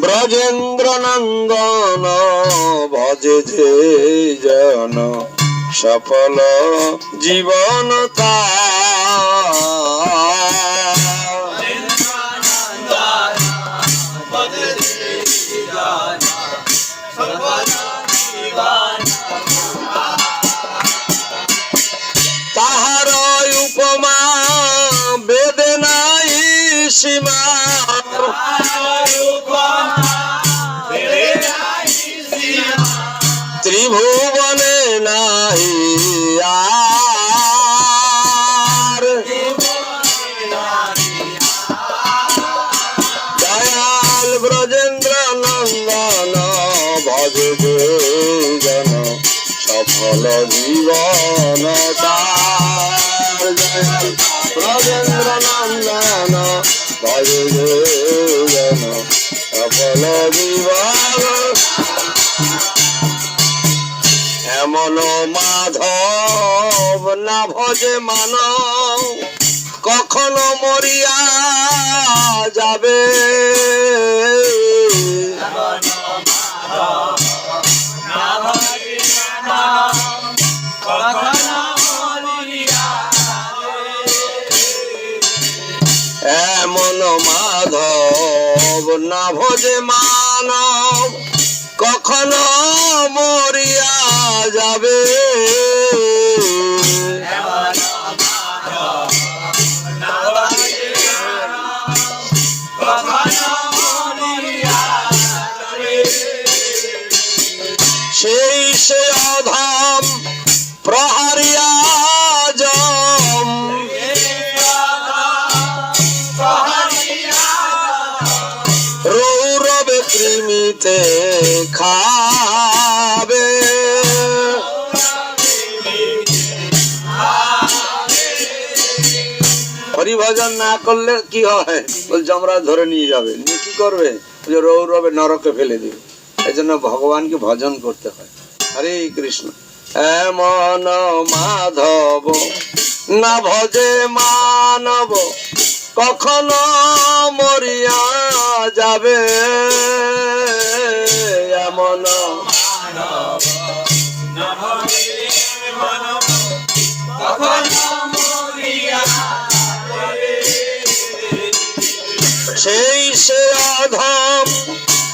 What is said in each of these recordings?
ব্রজেন্দ্র নন্দন ভজে যে জন সফল জীবন তাহার উপমা বেদে নাই সীমা সফল জীবন তার দয়াল ব্রজেন্দ্র নন্দন ভজ জন এমন মাধব না ভজে মানব কখনো মরিয়া যাবে। না ভোজে মানব কখনো মরিয়া যাবে। হরিভজন না করলে কি হয়? বলছে, আমরা ধরে নিয়ে যাবে। নিয়ে কি করবে? বলছে রৌরবে নরকে ফেলে দিবে। এই জন্য ভগবানকে ভজন করতে হয়। হরে কৃষ্ণ। এমন মাধব, না ভজে মানব, কখনো মরিয়া যাবে। এমন সেই সে অধম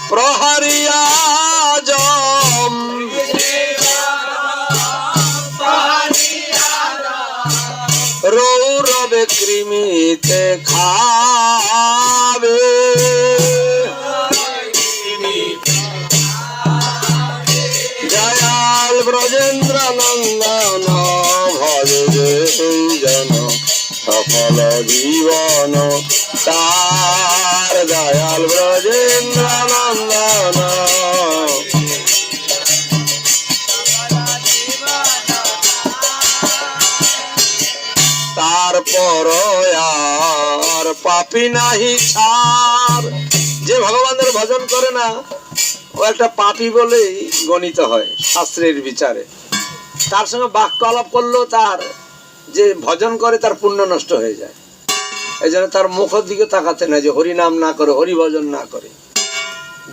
প্রহারিয়া জম রৌরবে কৃমিতে খাবে। জয়াল ব্রজেন্দ্র নন্দন ভজ জন সফল জীবন, তার দয়াল ব্রজেন্দ্র নন্দন তারপর আর পাপি নাহি ছাড়। যে ভগবানের ভজন করে না, ও একটা পাপি বলেই গণিত হয়, শাস্ত্রের বিচারে। তার সঙ্গে বাক্য আলাপ করলেও তার যে ভজন করে তার পুণ্য নষ্ট হয়ে যায়। এই জন্য তার মুখের দিকে তাকাতে না যে হরি নাম না করে হরি ভজন না করে।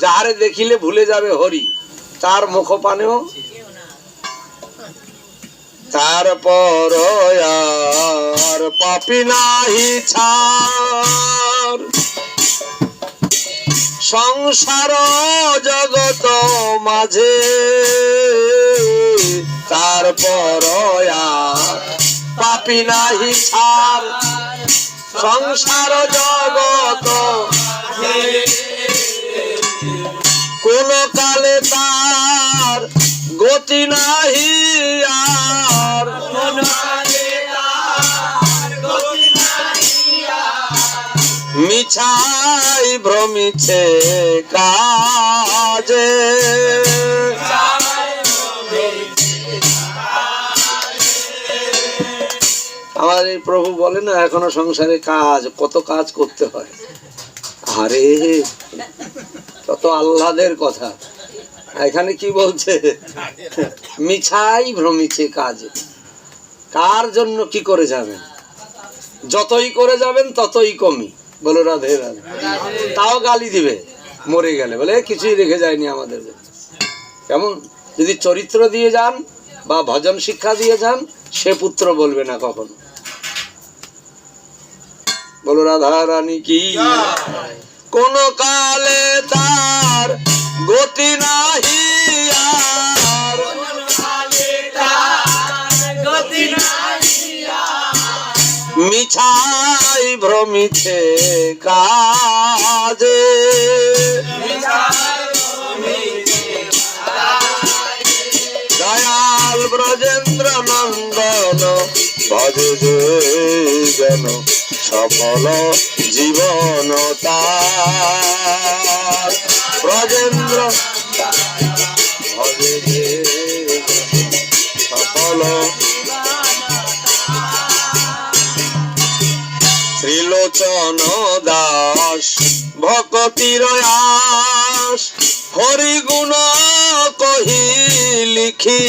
যাহারে দেখিলে ভুলে যাবে হরি, তার মুখ পানেও তারপর আর পাপি নাহি ছাড় সংসার জগত মাঝে তারপর আর পাপি নাহি ছাড়। সংসার জগত কোন কালে তার গতি নাহি আর। মিছাই ভ্রমিছে কাজে। আমার এই প্রভু বলে না, এখনও সংসারে কাজ, কত কাজ করতে হয়। আরে কত আহ্লাদের কথা। এখানে কি বলছে? মিছাই ভ্রমিছে কাজ। কার জন্য কি করে যাবেন? যতই করে যাবেন, ততই কমি। বলো রাধে রাধে। তাও গালি দিবে, মরে গেলে। বলে কিছুই রেখে যায়নি আমাদের। কেমন? যদি চরিত্র দিয়ে যান বা ভজন শিক্ষা দিয়ে যান, সে পুত্র বলবে না কখনো। বলো রাধা রানী কি? কোন কালে তার গতি নাহি মিছাই ভ্রমিছে কাজে। দয়াল ব্রজেন্দ্র নন্দন ভজে যেন সফল জীবন তার। ব্রজেন্দ্র, সফল শ্রীলোচন দাস, ভকতির আস। হরি গুণ কহি লিখি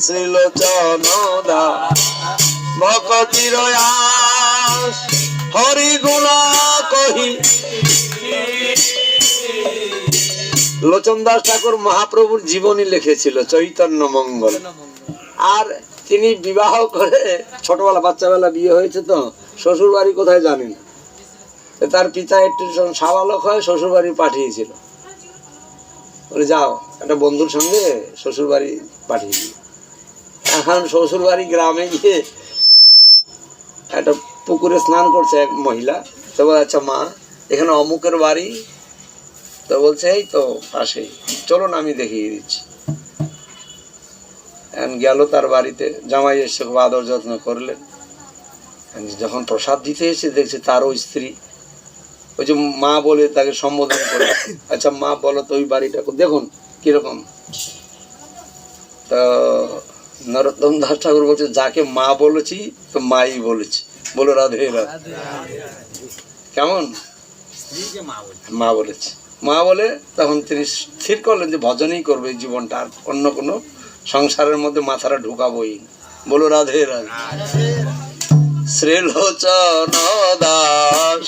শ্রীলোচন দাস। ভকতির হরি গুণ কহি। লোচন দাস ঠাকুর মহাপ্রভুর জীবনী লিখেছিল, চৈতন্য মঙ্গল। আর তিনি বিবাহ করে ছোটবেলা, বাচ্চাবেলা বিয়ে হয়েছে তো শ্বশুর বাড়ি কোথায় জানি তার পিতা একটু সাবালক হয় শ্বশুর বাড়ি পাঠিয়েছিল। বলে, যাও, একটা বন্ধুর সঙ্গে শ্বশুর বাড়ি পাঠিয়ে দিই এখন শ্বশুর বাড়ি গ্রামে গিয়ে একটা পুকুরে স্নান করছে এক মহিলা। তো বলে আচ্ছা মা, এখানে অমুকের বাড়ি? তো বলছে, এই তো পাশেই। চলুন, আমি দেখিয়ে দিচ্ছি। গেল তার বাড়িতে। জামাই এসে খুব আদর যত্ন করলেন। যখন প্রসাদ দিতে এসে দেখছে তারও স্ত্রী, ওই যে মা বলে তাকে সম্বোধন করে আচ্ছা মা, বলো তো ওই বাড়িটা দেখুন কীরকম। তো নরোত্তম দাস ঠাকুর বলছে যাকে মা বলেছি তো মাই বলেছি। বলো রাধে রাধে। কেমন? মা বলেছে। মা বলে তখন তিনি স্থির করলেন যে ভজনই করবে জীবনটা আর অন্য কোনো সংসারের মধ্যে মাথাটা ঢুকাবই। বলো রাধে রাধে। শ্রীলোচন দাস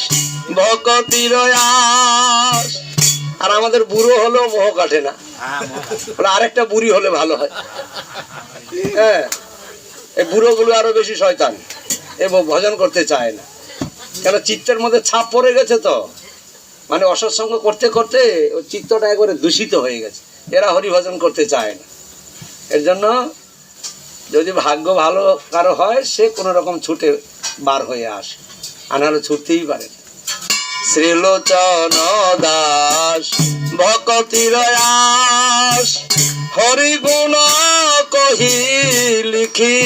ভকতির আস আর আমাদের বুড়ো হলেও মোহ কাটে না। বলে আরেকটা বুড়ি হলে ভালো হয়। হ্যাঁ এই বুড়োগুলো আরও বেশি শয়তান। এবং ভজন করতে চায় না। কেন চিত্তের মধ্যে ছাপ পড়ে গেছে তো? মানে অসৎসঙ্গ করতে করতে ওই চিত্তটা একবারে দূষিত হয়ে গেছে। এরা হরিভজন করতে চায় না। এর জন্য যদি ভাগ্য ভালো কারও হয়, সে কোনো রকম ছুটে বার হয়ে আসে। আনারও ছুটতেই পারে। শ্রীলোচন দাস ভকতির আস লিখি।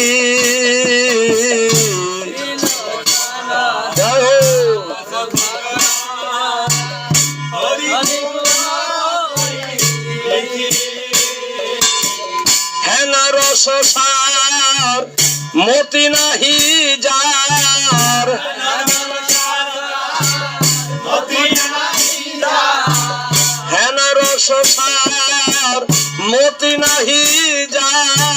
রস সার মতি নাহি যার। হেন রস সার মতি নাহি যার।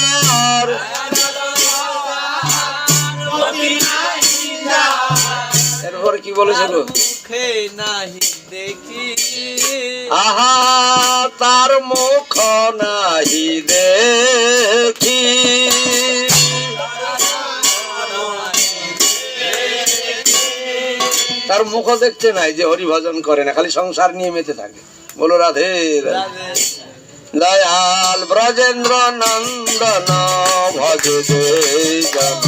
এরপরে কি বলেছিল? আহা তার মুখ নাহি দেখি। তার মুখ দেখতে নাই যে হরি ভজন করে না খালি সংসার নিয়ে মেতে থাকে। বলো রাধে রাধে। দয়াল ব্রজেন্দ্র নন্দন ভজ জন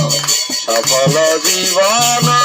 సఫల దివానా